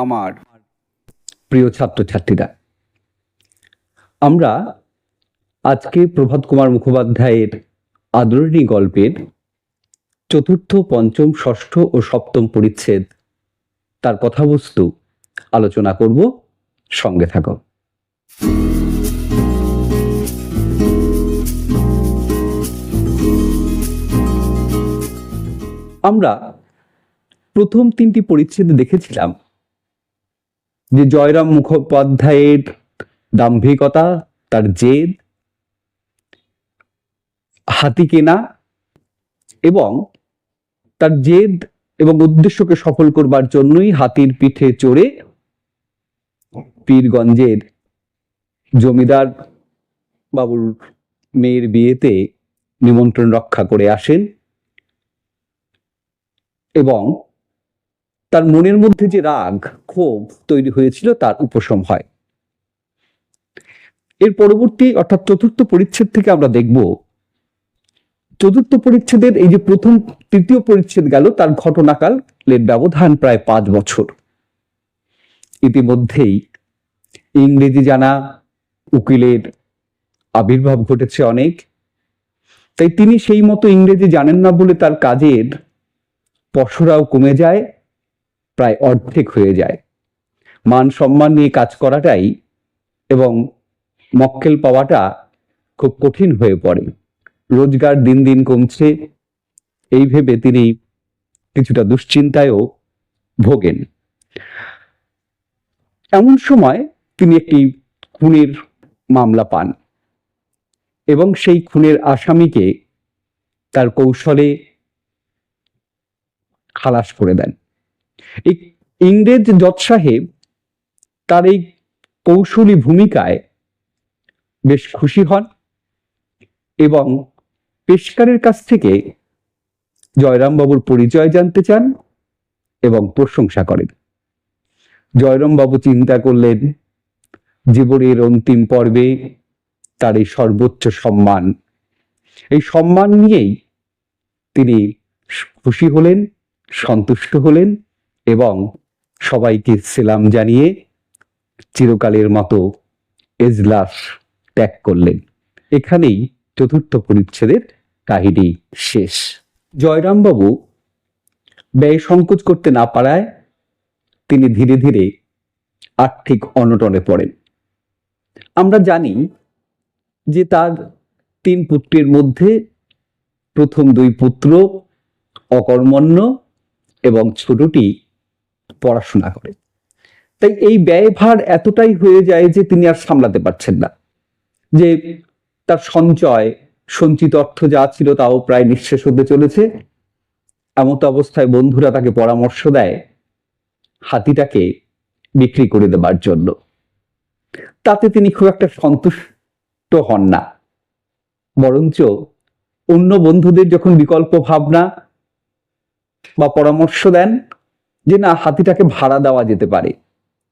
আমার। প্রিয় ছাত্রছাত্রীরা, আমরা আজকে প্রভাত কুমার মুখোপাধ্যায়ের আদরণী গল্পের চতুর্থ, পঞ্চম, ষষ্ঠ ও সপ্তম পরিচ্ছেদ, তার কথাবস্তু আলোচনা করব সঙ্গে থাকো আমরা প্রথম তিনটি পরিচ্ছেদ দেখেছিলাম। যে জয়রাম মুখোপাধ্যায়ের দাম্ভিকতা, তার জেদ, হাতি কেনা এবং তার জেদ এবং উদ্দেশ্যকে সফল করবার জন্যই হাতির পিঠে চড়ে পীরগঞ্জের জমিদার বাবুর মেয়ের বিয়েতে নিমন্ত্রণ রক্ষা করে আসেন এবং তার মনের মধ্যে যে রাগ, ক্ষোভ তৈরি হয়েছিল, তার উপশম হয়। এর পরবর্তী অর্থাৎ চতুর্থ পরিচ্ছেদ থেকে আমরা দেখব, চতুর্থ পরিচ্ছেদের এই যে প্রথম, তৃতীয় পরিচ্ছেদ গেল, তার ঘটনাকালের ব্যবধান প্রায় পাঁচ বছর। ইতিমধ্যেই ইংরেজি জানা উকিলের আবির্ভাব ঘটেছে অনেক, তাই তিনি সেই মতো ইংরেজি জানেন না বলে তার কাজের পশরাও কমে যায় প্রায় অর্ধেক হয়ে যায়। মান সম্মান নিয়ে কাজ করাটাই এবং মক্কেল পাওয়াটা খুব কঠিন হয়ে পড়ে। রোজগার দিন দিন কমছে। এই ভেবে তিনি কিছুটা দুশ্চিন্তায়ও ভোগেন। এমন সময় তিনি একটি খুনের মামলা পান এবং সেই খুনের আসামিকে তার কৌশলে খালাস করে দেন। এই ইংরেজ জজ সাহেব তার এই কৌশলী ভূমিকায় বেশ খুশি হন এবং পেশকারের কাছ থেকে জয়রামবাবুর পরিচয় জানতে চান এবং প্রশংসা করেন। জয়রামবাবু চিন্তা করলেন, জীবনের অন্তিম পর্বে তার এই সর্বোচ্চ সম্মান। এই সম্মান নিয়েই তিনি খুশি হলেন, সন্তুষ্ট হলেন। এবং সবাইকে সেলাম জানিয়ে চিরকালের মতো এজলাস ত্যাগ করলেন। এখানেই চতুর্থ পরিচ্ছেদের কাহিনী শেষ। জয়রামবাবু ব্যয় সংকোচ করতে না পারায় তিনি ধীরে ধীরে আর্থিক অনটনে পড়েন। আমরা জানি যে তার তিন পুত্রের মধ্যে প্রথম দুই পুত্র অকর্মণ্য এবং ছোটটি পড়াশোনা করে। তাই এই ব্যয়ভার এতটাই হয়ে যায় যে তিনি আর সামলাতে পারছেন না। যে তার সঞ্চয়, সঞ্চিত অর্থ যা ছিল তাও প্রায় নিঃশেষ হতে চলেছে। এমত অবস্থায় বন্ধুরা তাকে পরামর্শ দেয় হাতিটাকে বিক্রি করে দেবার জন্য। তাতে তিনি খুব একটা সন্তুষ্ট হন না। বরঞ্চ অন্য বন্ধুদের যখন বিকল্প ভাবনা বা পরামর্শ দেন যে না, হাতিটাকে ভাড়া দেওয়া যেতে পারে।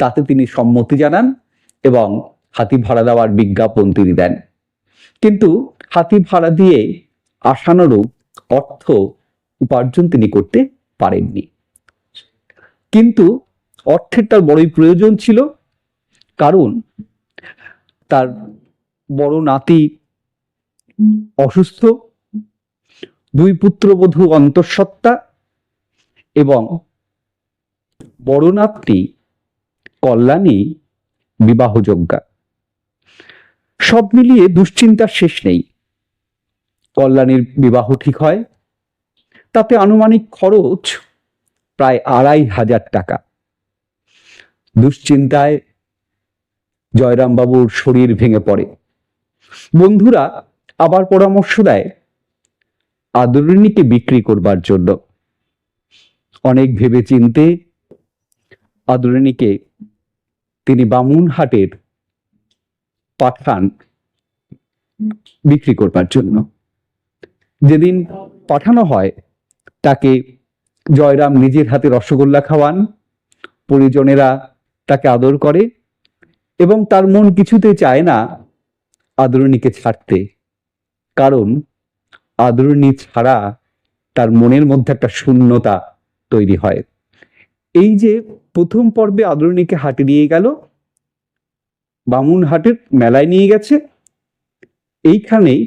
তাতে তিনি সম্মতি জানান এবং হাতি ভাড়া দেওয়ার বিজ্ঞাপন তিনি দেন। কিন্তু হাতি ভাড়া দিয়ে আশানুরূপ অর্থ উপার্জন তিনি করতে পারেননি। কিন্তু অর্থের তার বড়ই প্রয়োজন ছিল, কারণ তার বড় নাতি অসুস্থ, দুই পুত্রবধূ অন্তঃসত্ত্বা এবং বড় নাতটি কল্যাণী বিবাহযোগ্যা। সব মিলিয়ে দুশ্চিন্তার শেষ নেই। কল্যাণীর বিবাহ ঠিক হয়, তাতে আনুমানিক খরচ প্রায় আড়াই হাজার টাকা। দুশ্চিন্তায় জয়রামবাবুর শরীর ভেঙে পড়ে। বন্ধুরা আবার পরামর্শ দেয় আদরিণীকে বিক্রি করবার জন্য। অনেক ভেবে চিনতে আদরিণীকে তিনি বামুনহাটের পাঠান বিক্রি করবার জন্য। যেদিন পাঠানো হয়, তাকে জয়রাম নিজের হাতে রসগোল্লা খাওয়ান, পরিজনেরা তাকে আদর করে এবং তার মন কিছুতে চায় না আদরণীকে ছাড়তে। কারণ আদরণী ছাড়া তার মনের মধ্যে একটা শূন্যতা তৈরি হয়। এই যে প্রথম পর্বে আদরণীকে হাটে নিয়ে গেল, বামুন হাটের মেলায় নিয়ে গেছে। এইখানেই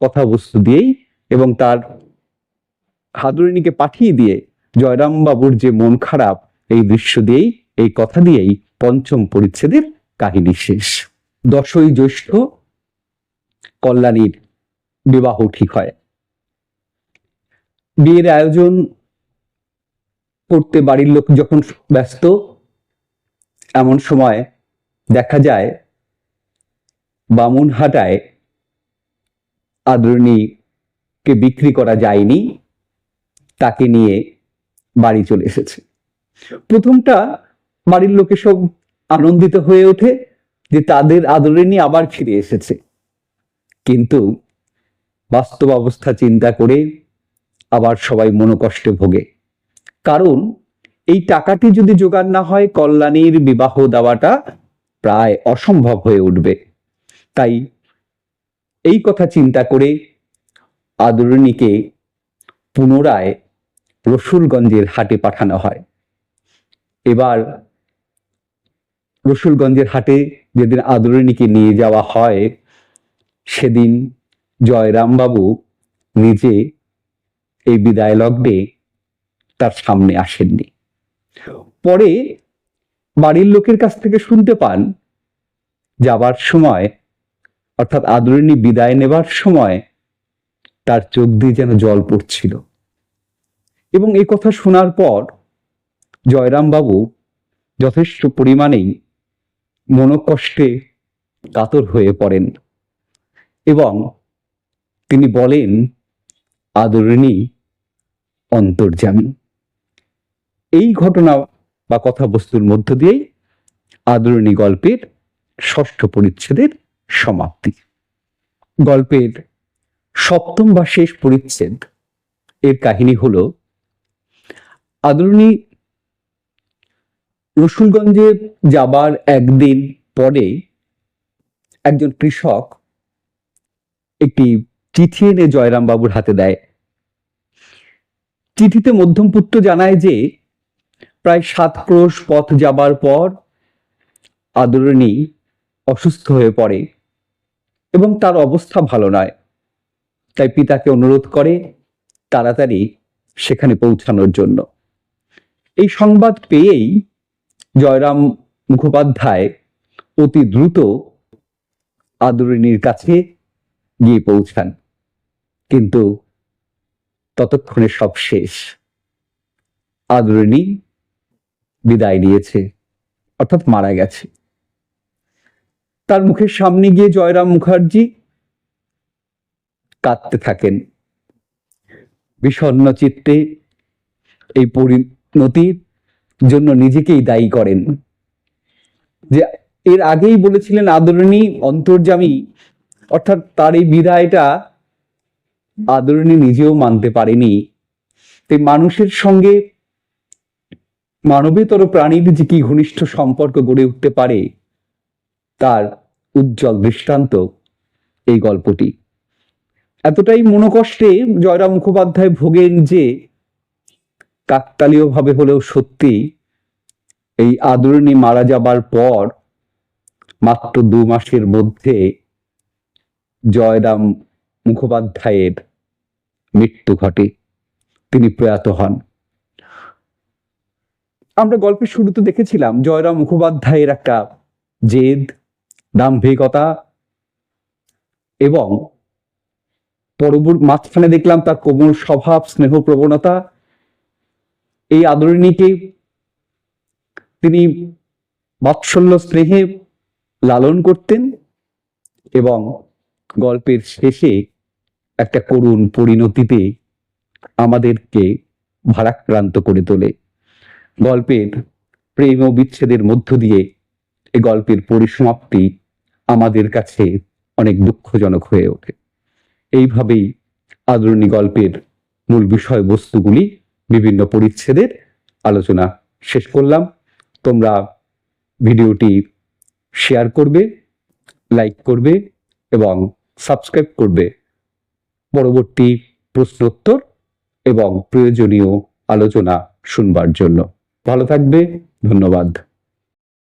কথাবস্তু দিয়েই এবং তার হাদুরিনীকে পাঠিয়ে দিয়ে জয়রাম বাবুর যে মন খারাপ, এই দৃশ্য দিয়েই, এই কথা দিয়েই পঞ্চম পরিচ্ছেদের কাহিনী শেষ। দশই জ্যৈষ্ঠ কল্যাণীর বিবাহ ঠিক হয়। বিয়ের আয়োজন করতে বাড়ির লোক যখন ব্যস্ত, এমন সময় দেখা যায় বামুনহাটায় আদরণীকে বিক্রি করা যায়নি, তাকে নিয়ে বাড়ি চলে এসেছে। প্রথমটা বাড়ির লোকে সব আনন্দিত হয়ে ওঠে যে তাদের আদরণী আবার ফিরে এসেছে। কিন্তু বাস্তব অবস্থা চিন্তা করে আবার সবাই মনোকষ্টে ভোগে। কারণ এই টাকাটি যদি জোগাড় না হয়, কল্যাণীর বিবাহ দেওয়াটা প্রায় অসম্ভব হয়ে উঠবে। তাই এই কথা চিন্তা করে আদরণীকে পুনরায় রসুলগঞ্জের হাটে পাঠানো হয়। এবার রসুলগঞ্জের হাটে যেদিন আদরণীকে নিয়ে যাওয়া হয়, সেদিন জয়রামবাবু নিজে এই বিদায় লগ্নে তার সামনে আসেননি। পরে বাড়ির লোকের কাছ থেকে শুনতে পান যাবার সময় অর্থাৎ আদরণী বিদায় নেবার সময় তার চোখ দিয়ে যেন জল পড়ছিল। এবং এই কথা শোনার পর জয়রাম বাবু যথেষ্ট পরিমাণেই মনোকষ্টে কাতর হয়ে পড়েন এবং তিনি বলেন আদরণী অন্তর্যামী। এই ঘটনা বা কথাবস্তুর মধ্য দিয়েই আদরণী গল্পের ষষ্ঠ পরিচ্ছেদের সমাপ্তি। গল্পের সপ্তম বা শেষ পরিচ্ছেদ এর কাহিনী হল, আদরণী রসুলগঞ্জে যাবার একদিন পরে একজন কৃষক একটি চিঠি এনে জয়রাম বাবুর হাতে দেয়। চিঠিতে মধ্যমপুত্র জানায় যে প্রায় সাত ক্রোশ পথ যাবার পর আদরণী অসুস্থ হয়ে পড়ে এবং তার অবস্থা ভালো নয়। তাই পিতাকে অনুরোধ করে তাড়াতাড়ি সেখানে পৌঁছানোর জন্য। এই সংবাদ পেয়েই জয়রাম মুখোপাধ্যায় অতি দ্রুত আদরণীর কাছে গিয়ে পৌঁছান। কিন্তু ততক্ষণে সব শেষ। আদরণী বিদায় নিয়েছে, অর্থাৎ মারা গেছে। তার মুখের সামনে গিয়ে জয়রাম মুখার্জি কাঁদতে থাকেন। বিষণ্ণ চিত্তে এই পরিণতির জন্য নিজেকেই দায়ী করেন। যে এর আগেই বলেছিলেন আদরণী অন্তর্জামী অর্থাৎ তার এই বিদায়টা আদরণী নিজেও মানতে পারেনি। তাই মানুষের সঙ্গে মানবেতর প্রাণীর যে কি ঘনিষ্ঠ সম্পর্ক গড়ে উঠতে পারে, তার উজ্জ্বল দৃষ্টান্ত এই গল্পটি। এতটাই মনোকষ্টে জয়রাম মুখোপাধ্যায় ভোগেন যে কাকতালীয় ভাবে হলেও সত্যি এই আদরণী মারা যাবার পর, মাত্র দু মাসের মধ্যে জয়রাম মুখোপাধ্যায়ের মৃত্যু ঘটে। তিনি প্রয়াত হন। আমরা গল্পের শুরুতে দেখেছিলাম জয়রাম মুখোপাধ্যায়ের একটা জেদ, দাম্ভিকতা এবং পরবর্তী মাঝখানে দেখলাম তার কোমল স্বভাব, স্নেহ প্রবণতা। এই আদরণীকে তিনি বাৎসল্য স্নেহে লালন করতেন এবং গল্পের শেষে একটা করুণ পরিণতিতে আমাদেরকে ভারাক্রান্ত করে তোলে। গল্পের প্রেম ও বিচ্ছেদের মধ্য দিয়ে এ গল্পের পরিসমাপ্তি আমাদের কাছে অনেক দুঃখজনক হয়ে ওঠে। এইভাবেই আদরণী গল্পের মূল বিষয়বস্তুগুলি, বিভিন্ন পরিচ্ছেদের আলোচনা শেষ করলাম। তোমরা ভিডিওটি শেয়ার করবে, লাইক করবে এবং সাবস্ক্রাইব করবে। পরবর্তী প্রশ্নোত্তর এবং প্রয়োজনীয় আলোচনা শুনবার জন্য। ভালো থাকবে ধন্যবাদ।